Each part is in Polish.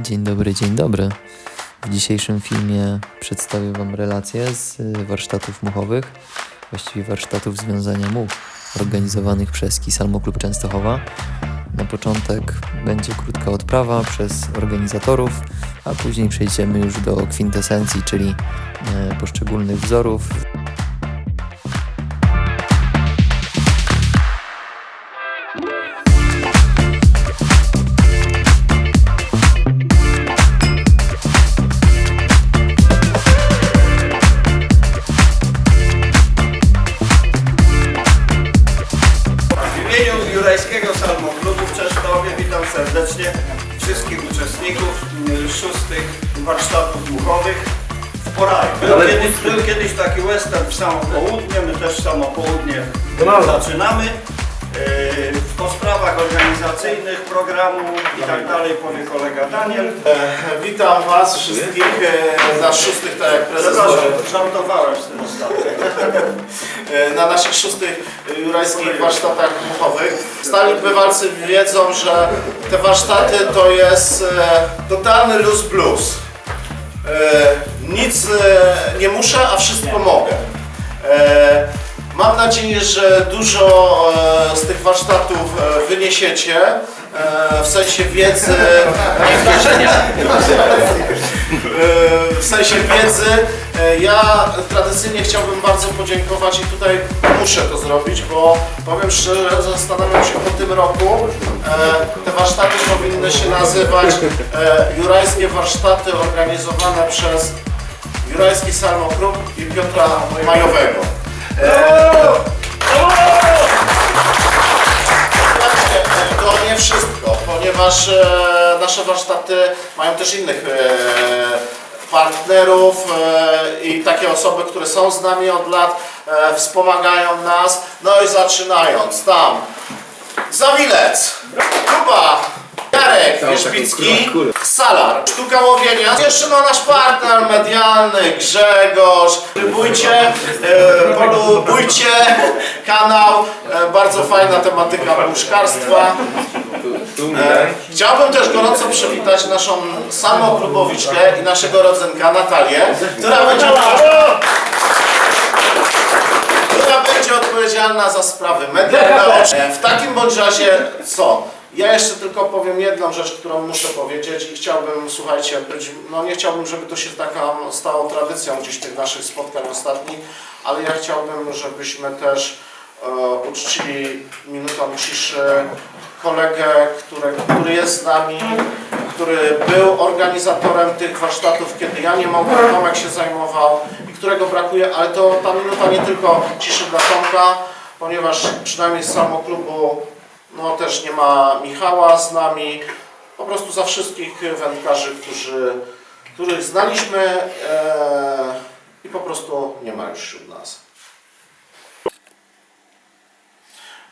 Dzień dobry, dzień dobry. W dzisiejszym filmie przedstawię Wam relacje z y, warsztatów muchowych, właściwie warsztatów związania much, organizowanych przez Kisalmo Klub Częstochowa. Na początek będzie krótka odprawa przez organizatorów, a później przejdziemy już do kwintesencji, czyli e, poszczególnych wzorów, Daniel. E, Witam Was wszystkich e, na szóstych, tak jak prezes Przepraszam, powiedział, żartowałem z tym e, na naszych szóstych jurajskich warsztatach duchowych. Stali bywalcy wiedzą, że te warsztaty to jest e, totalny luz blues. E, Nic e, nie muszę, a wszystko mogę. E, Mam nadzieję, że dużo e, z tych warsztatów e, wyniesiecie e, w sensie wiedzy. w sensie wiedzy. E, Ja tradycyjnie chciałbym bardzo podziękować i tutaj muszę to zrobić, bo powiem szczerze, zastanawiam się po tym roku. e, Te warsztaty powinny się nazywać e, Jurajskie Warsztaty organizowane przez Jurajski Salmoklub i Piotra Majowego. E, wszystko, ponieważ e, nasze warsztaty mają też innych e, partnerów e, i takie osoby, które są z nami od lat, wspomagają nas. No i zaczynając tam, Zawilec, Kuba, Jarek Wierzbicki, Salar, Sztuka Łowienia, jeszcze no nasz partner medialny Grzegorz, subskrybujcie, e, kanał, e, bardzo fajna tematyka puszkarstwa. E, chciałbym też gorąco przywitać naszą samoklubowiczkę i naszego rodzynka Natalię, która będzie która będzie odpowiedzialna za sprawy medialne. E, W takim bądź razie co? Ja jeszcze tylko powiem jedną rzecz, którą muszę powiedzieć i chciałbym, słuchajcie, być, no nie chciałbym, żeby to się taka stało tradycją gdzieś tych naszych spotkań ostatnich, ale ja chciałbym, żebyśmy też e, uczcili minutą ciszy kolegę, który, który jest z nami, który był organizatorem tych warsztatów, kiedy ja nie mogłem, Tomek się zajmował i którego brakuje, ale to ta minuta nie tylko ciszy dla Tomka, ponieważ przynajmniej z samoklubu no też nie ma Michała z nami, po prostu za wszystkich wędkarzy, którzy, których znaliśmy e, i po prostu nie ma już wśród nas.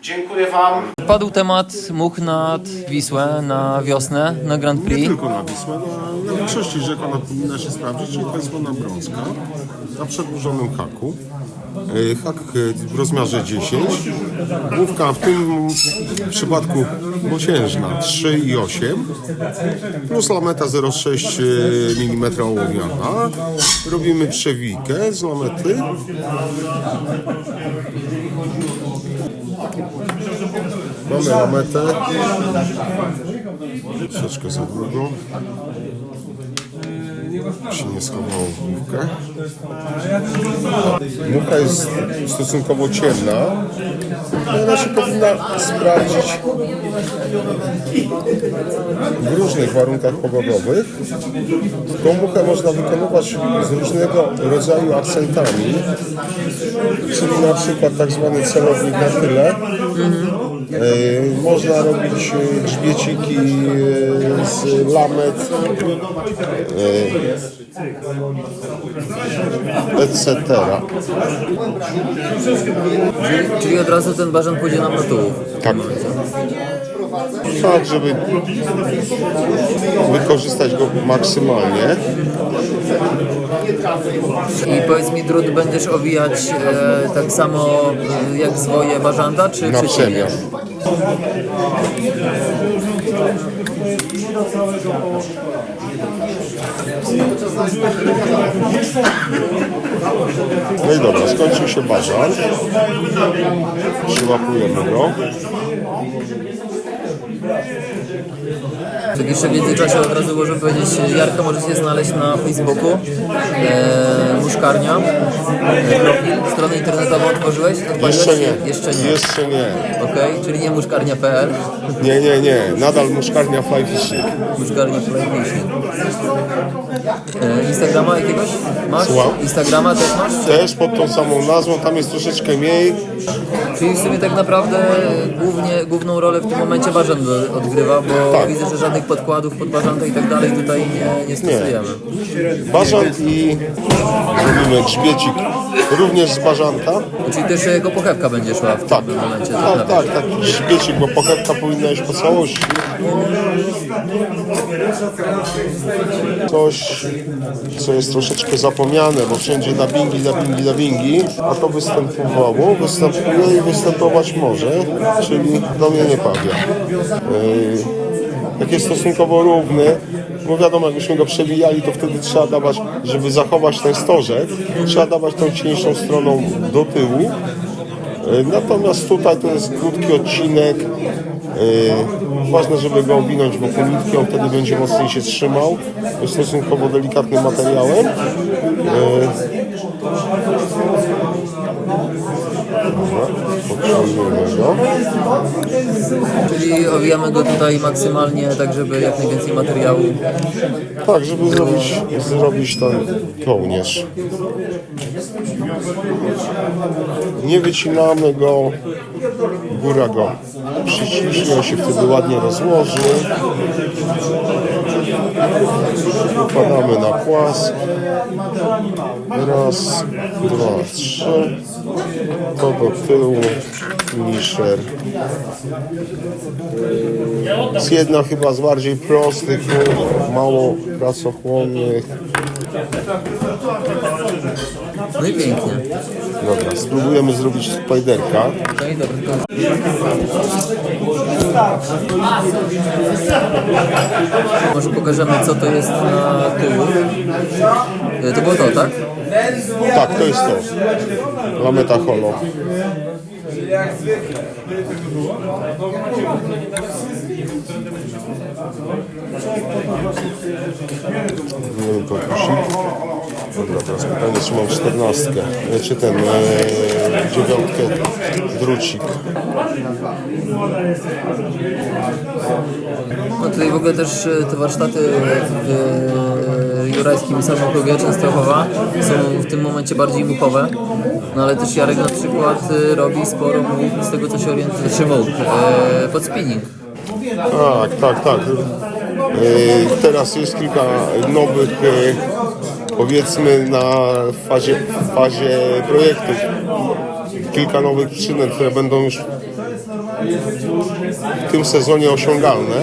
Dziękuję Wam. Padł temat much nad Wisłę na wiosnę, na Grand Nie Prix. tylko na Wisłę, no, na większości rzek ona powinna się sprawdzić, czyli to jest woda brązka na przedłużonym haku. E, Hak e, w rozmiarze 10, główka w tym przypadku mosiężna 3,8 plus lameta 0,6 mm ołowiana. Robimy przewijkę z lamety. Mamy lametę. Troszeczkę za długo. Się nie schowało główkę. Mucha jest stosunkowo ciemna. i Ona się powinna sprawdzić w różnych warunkach pogodowych. Tą muchę można wykonywać z różnego rodzaju akcentami, czyli na przykład tak zwany celownik na tyle. E, Można robić e, grzbieciki e, z lamet, etc. Czyli, od razu ten bażan pójdzie nam na tułów. Tak. Tak, żeby wykorzystać go maksymalnie. I powiedz mi, drut będziesz owijać e, tak samo e, jak zwoje bażanta, czy Na No i dobra, skończył się bazar. Przyłapujemy go. Tak jeszcze w międzyczasie od razu możemy powiedzieć, Jarka możecie znaleźć na Facebooku, e, Muszkarnia, e, stronę internetową otworzyłeś? Odpaliłeś? Jeszcze nie. Jeszcze nie. Jeszcze nie. Okej, czyli nie muszkarnia.pl, Nie, nie, nie. Nadal muszkarnia Fly Fishing. muszkarnia Fishing. E, Instagrama jakiegoś masz? Słucham? Instagrama też masz? Też pod tą samą nazwą, tam jest troszeczkę mniej. Czyli w sumie tak naprawdę głównie, główną rolę w tym momencie Barzan do- odgrywa, bo Tak. widzę, że żadnych podkładów pod Barzanta i tak dalej tutaj nie, nie stosujemy. Bażant i robimy grzbiecik również z bażanta. Czyli też jako pochewka będzie szła w Tak, tym momencie. tak tak, tak, taki grzbiecik, bo pochewka powinna iść po całości. Coś, co jest troszeczkę zapomniane, bo wszędzie dubbingi, dubbingi, dubbingi, a to występowało, występuje i występować może, czyli do mnie nie pawia. Yy, jak jest stosunkowo równy, bo wiadomo, jakbyśmy go przebijali, to wtedy trzeba dawać, żeby zachować ten stożek, trzeba dawać tą cieńszą stroną do tyłu, E, Natomiast tutaj to jest krótki odcinek. E, Ważne, żeby go owinąć wokół nitki, on wtedy będzie mocniej się trzymał. Jest stosunkowo delikatnym materiałem. Czyli owijamy go tutaj maksymalnie, tak żeby jak najwięcej materiału. Tak, żeby zrobić, zrobić ten kołnierz. Nie wycinamy go, góra go on się wtedy ładnie rozłoży. Układamy na płask. Raz, dwa, trzy. To do tyłu, finisher. Jest jedna chyba z bardziej prostych, mało pracochłonnych. No i pięknie. Dobra, spróbujemy zrobić spiderka. Okej, dobra, to Może pokażemy co to jest na tyłu. E, To było to, tak? Tak, to jest to. Lameta holo. Nie to kusik. Dobra, teraz pytanie, czy mam czternastkę, e, czy ten, e, dziewiątkę, drucik. No tutaj w ogóle też e, te warsztaty w e, Jurajskim Samoklubie Częstochowa są w tym momencie bardziej muchowe. No ale też Jarek na przykład e, robi sporo much, z tego co się orientuje, czy much, e, pod spinning. Tak, tak, tak. E, Teraz jest kilka nowych, e, powiedzmy na fazie, fazie projektów. Kilka nowych przynęt, które będą już w tym sezonie osiągalne.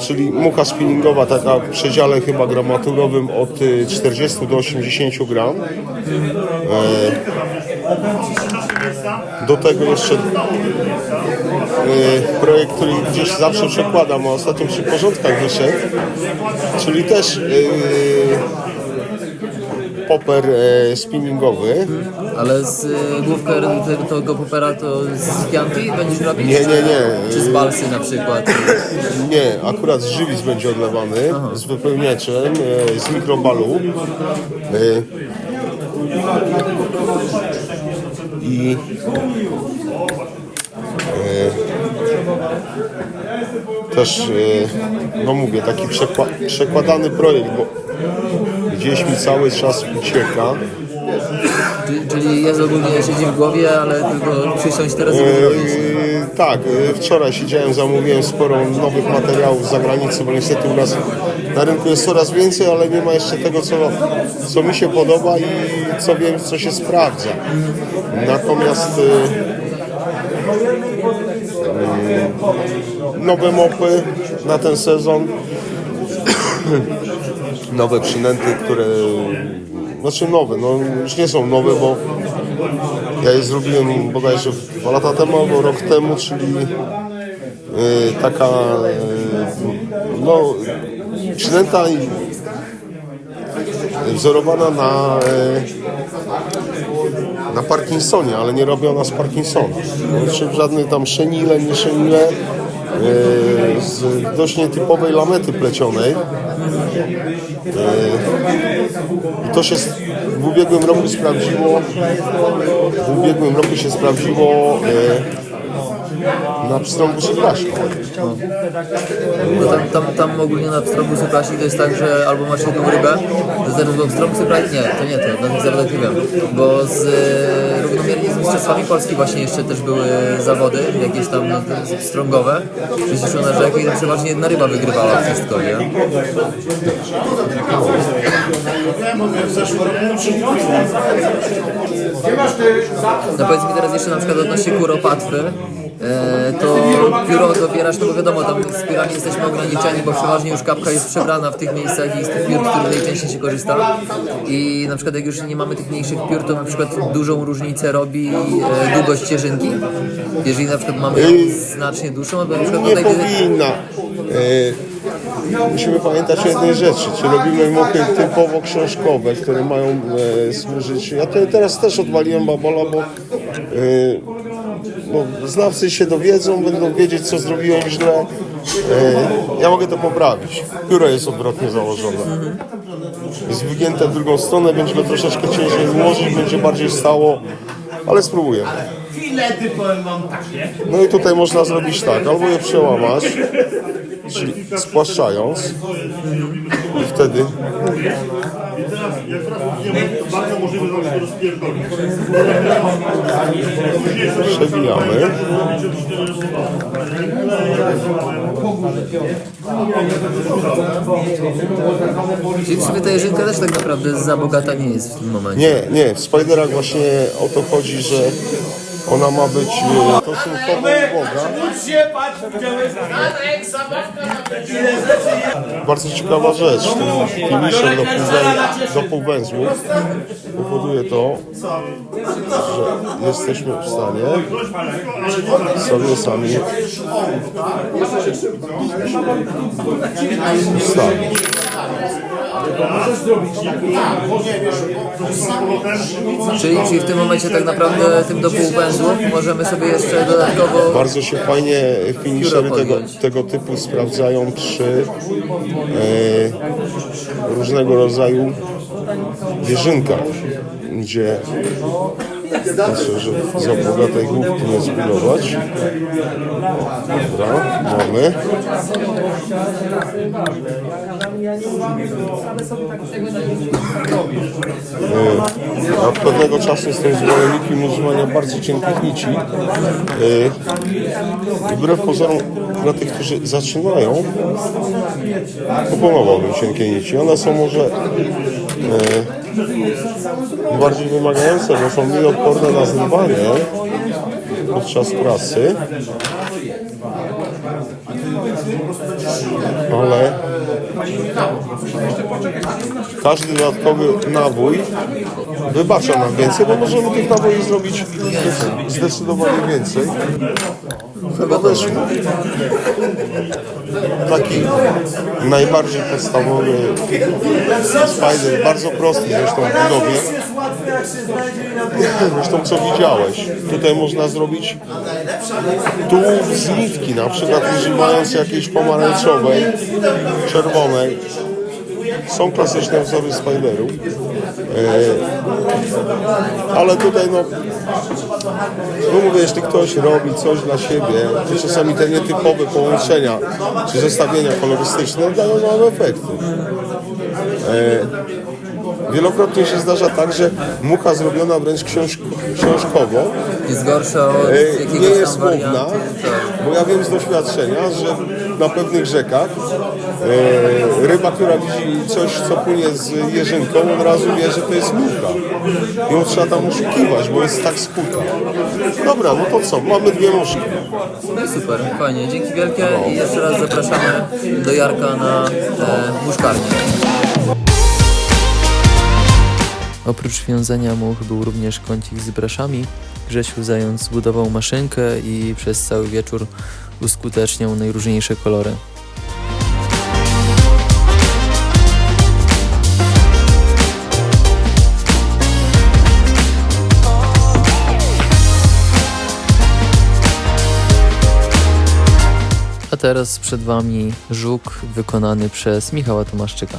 Czyli mucha spinningowa taka w przedziale chyba gramaturowym od y, 40 do 80 gram. E, Do tego jeszcze y, projekt, który gdzieś zawsze przekładam, a ostatnio przy porządkach wyszedł, czyli też y, popper e, spinningowy. Ale z główkę te- tego popera to z pianki będziesz robić? Nie, nie, nie. Czy z balsy na przykład? Nie, akurat z żywic będzie odlewany, z wypełniaczem, e, z mikrobalu. E, I e, też, e, no mówię, taki przekła przekładany projekt, bo gdzieś mi cały czas ucieka. Czyli- Czyli jest ogólnie siedzi w głowie, ale tylko przysiąść teraz i. E, tak, e, wczoraj siedziałem, zamówiłem sporo nowych materiałów z zagranicy, bo niestety u nas na rynku jest coraz więcej, ale nie ma jeszcze tego, co, co mi się podoba i co wiem, co się sprawdza. Natomiast e, nowe mopy na ten sezon, nowe przynęty, które znaczy nowe, no już nie są nowe, bo ja je zrobiłem bodajże dwa lata temu albo rok temu, czyli y, taka y, no, przynęta i- wzorowana na, e, na Parkinsonie, ale nie robiona z Parkinsona. Znaczy żadne tam szenile, nie szenile, z dość nietypowej lamety plecionej. I to się w ubiegłym roku sprawdziło, w ubiegłym roku się sprawdziło e, na pstrągu Sygraśni. Bo tam, tam, tam ogólnie na pstrągu supraśni to jest tak, że albo masz jedną rybę, to zaraz bo pstrąg supraśni, nie, to nie to, na tych zawodach nie wiem, bo z e, równomiernie z mistrzostwami Polski właśnie jeszcze też były zawody, jakieś tam no, te pstrągowe, przecież na rzekę i tam przeważnie jedna ryba wygrywała wszystko, nie? No powiedz mi teraz jeszcze na przykład odnośnie kuropatwy, e, to pióro dobierasz, no bo wiadomo, tam z piórami jesteśmy ograniczeni, bo przeważnie już kapka jest przebrana w tych miejscach i z tych piór, z których najczęściej się korzysta. I na przykład jak już nie mamy tych mniejszych piór, to na przykład dużą różnicę robi e, długość cieżynki. Jeżeli na przykład mamy ją znacznie dłuższą, to na przykład Nie tutaj powinna. E, Musimy pamiętać o jednej rzeczy, czy robimy muchy typowo książkowe, które mają e, służyć. Ja te, teraz też odwaliłem babola, bo, e, bo znawcy się dowiedzą, będą wiedzieć, co zrobiłem źle. E, ja mogę to poprawić. Pióro jest odwrotnie założone. Jest wygięte w drugą stronę, będzie go troszeczkę ciężej ułożyć, będzie bardziej stało, ale spróbuję. Filety powiem wam takie. No i tutaj można zrobić tak, albo je przełamać, spłaszczając i wtedy Bardzo rozpierdolić. przewijamy. Czyli w sumie ta jeżynka też tak naprawdę za bogata nie jest w tym momencie. Nie, nie, w Spiderach właśnie o to chodzi, że ona ma być e, stosunkowo uboga. Bardzo ciekawa rzecz, ten finisher do, do półwęzłów powoduje to, że jesteśmy w stanie sobie sami Czyli, czyli w tym momencie tak naprawdę tym do półwęzłów możemy sobie jeszcze dodatkowo Bardzo się fajnie finishery tego, tego typu sprawdzają przy e, różnego rodzaju wieżynkach, gdzie proszę, że za bogatej główki nie zbudować. Dobra, mamy. E, Od pewnego czasu jestem zwolennikiem używania bardzo cienkich nici. E, Wbrew pozorom dla tych, którzy zaczynają, proponowałbym cienkie nici. One są może e, bardziej wymagające, bo są mniej odporne na zrywanie podczas pracy. Ale każdy dodatkowy nawój wybacza nam więcej, bo możemy tych nawoi zrobić zdecydowanie więcej. Chyba też taki najbardziej podstawowy spider, bardzo prosty zresztą w budowie. Zresztą co widziałeś, tutaj można zrobić tułów z nitki, na przykład używając jakiejś pomarańczowej, czerwonej. Są klasyczne wzory spiderów. E, ale tutaj no, no mówię, jeśli ktoś robi coś dla siebie, to czasami te nietypowe połączenia czy zestawienia kolorystyczne dają nam efekty. E, Wielokrotnie się zdarza tak, że mucha zrobiona wręcz książk książkowo jest gorsza od e, nie jest. Tak. bo ja wiem z doświadczenia, że na pewnych rzekach e, ryba, która widzi coś, co płynie z jeżynką, od razu wie, że to jest mucha. Ją trzeba tam oszukiwać, bo jest tak skuta. Dobra, no to co? Mamy dwie muszki. Super, fajnie, dzięki wielkie i jeszcze raz zapraszamy do Jarka na e, muszkarnię. Oprócz wiązania much był również kącik z braszami. Grzesiu zając zbudował maszynkę i przez cały wieczór uskutecznią najróżniejsze kolory. A teraz przed Wami żuk wykonany przez Michała Tomaszczyka.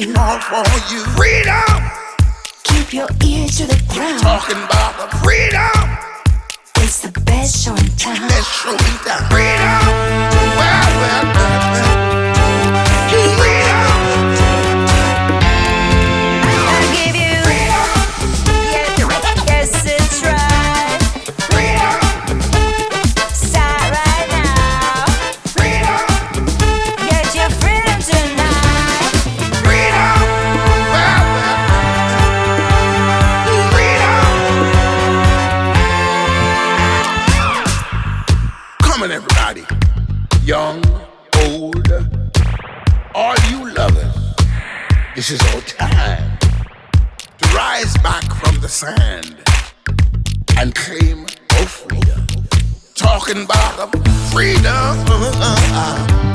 You. all for you. Freedom, Keep your ear to the ground. talking about the freedom. It's the best show in town. Let's show it down. Freedom, well, well, well, well. On, everybody, young, old, all you lovers. This is our time to rise back from the sand and claim our freedom. Talking about freedom.